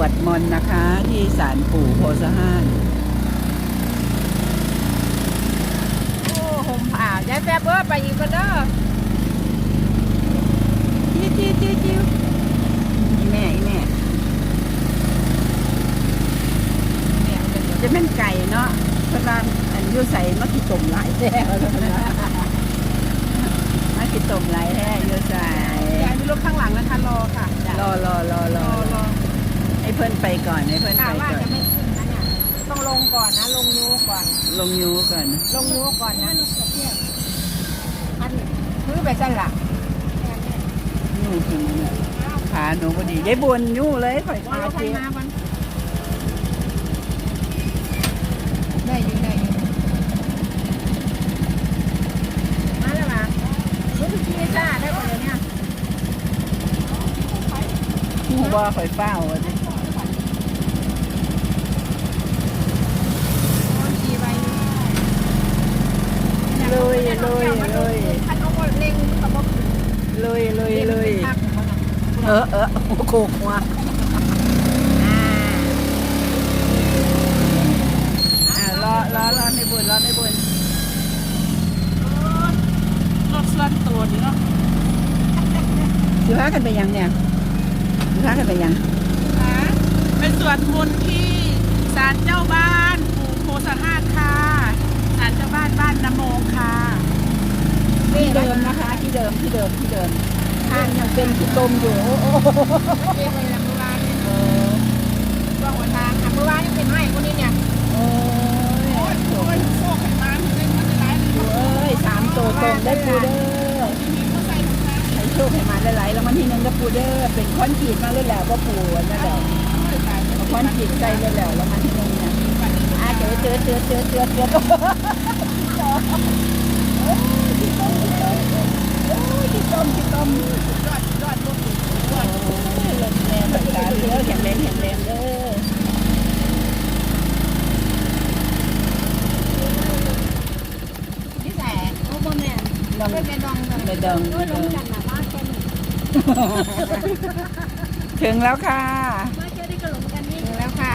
วดมนต์นะคะที่ศาลปู่โพสห้านโอ้ห่มผ้ายายแป๊บเอ้ยไปอีกก็เด้อจิ้วจิ้วจิ้วจิ้วอีแม่อีแม่เนี่ยเป็นจะเป็นไก่เนาะเพราะว่าอันอยูใส่มะขีต้มหลายแท้มะขีต้มหลายแท้อยูใส่ พื่อนไปก่อนให้เพื่อนกะไปว่าก่อจะนไม่ขึ้นนะเนี่ยต้องลงก่อนนะลงยูก่อน ลงยูก่อนลงยูก่อนนะอันคือไปสั่นล่ะยูขึ้นมาเนี่ยขาหนูพอดียายบุญยูเลยข่อยว่าขาเราไปเจ๊มาบันได้อยู่ได้อยู่มาแล้วมารู้สึกที่จ้าได้หมดเลยเนี่ยหูว่าข่อยเฝ้าอะดิขี่ไป เลยเลยเลยเลยเลยเลยพักของมันเออเออโอ้โหหัวอ่าอ่ารอรอรอในบุญรอในบุญรถส่นตัวนี่เนาะสิพากันไปยังเนี่ยสิพากันไปยังนะเป็นสวดมนต์ที่ศาลเจ้าบ้านปู่โพสหาสค่ะศาลเจ้าบ้านบ้านนโมงค่ะ ที่เดิมนะคะ ที่ เดิมที่เดิมที่เดิมทานยังเป็นที่ต้มอยู่โอ้โหเรียกไปหลังเมื่อวานเนี่ยเออช่วงวันทางอะเมื่อวานยังเป็นไม้คนนี้เนี่ยโอ้ยโอ้ยโชคให้มาเล่นมันจะได้ปูเอ้ยสามตัวตรงได้ปูเด้อมีผู้ใส่ถุงเท้าให้โชคให้มาหลายๆแล้วมันที่หนึ่งก็ปูเด้อเป็นค้อนขีดมาเลยแหละว่าปูนั่นแหละเอาค้อนขีดใจเลยแหละแล้วมันที่หนึ่งเนี่ยอะเจอเจอเจอเจอเจอเจอำเบดองเบดองเบดองถึงแล้วค่ะ ถึงแล้วค่ะ